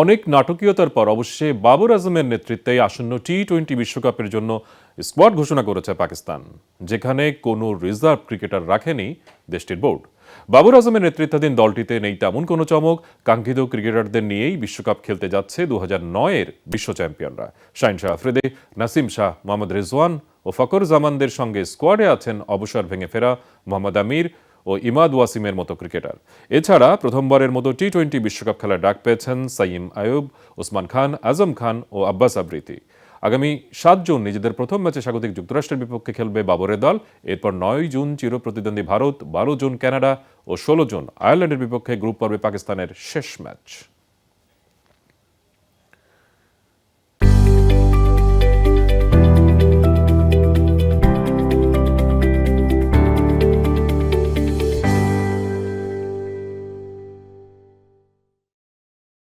অনেক নাটকীয়তার পর অবশ্যই বাবর আজমের নেতৃত্বে আসন্ন টি টোয়েন্টি বিশ্বকাপের জন্য স্কোয়াড ঘোষণা করেছে পাকিস্তান, যেখানে কোনো রিজার্ভ ক্রিকেটার রাখেনি দেশটির বোর্ড। বাবর আজমের নেতৃত্বাধীন দলটিতে নেই তেমন কোনো চমক। কাঙ্ক্ষিত ক্রিকেটারদের নিয়েই বিশ্বকাপ খেলতে যাচ্ছে দু হাজার নয়ের বিশ্ব চ্যাম্পিয়নরা। শাহিন শাহ আফ্রিদি, নাসিম শাহ, মোহাম্মদ রেজওয়ান ও ফকর জামানদের সঙ্গে স্কোয়াডে আছেন অবসর ভেঙে ফেরা মোহাম্মদ আমির। ও ইমাদ ওয়াসিমের মতো ক্রিকেটার। এছাড়া প্রথমবারের মতো টি টোয়েন্টি বিশ্বকাপ খেলার ডাক পেয়েছেন সাইম আয়ুব, ওসমান খান, আজম খান ও আব্বাস আবৃতি। আগামী সাত জুন নিজেদের প্রথম ম্যাচে স্বাগতিক যুক্তরাষ্ট্রের বিপক্ষে খেলবে বাবরের দল। এরপর নয় জুন চির প্রতিদ্বন্দ্বী ভারত, বারো জুন কানাডা ও ষোলো জুন আয়ারল্যান্ডের বিপক্ষে গ্রুপ পর্বে পাকিস্তানের শেষ ম্যাচ।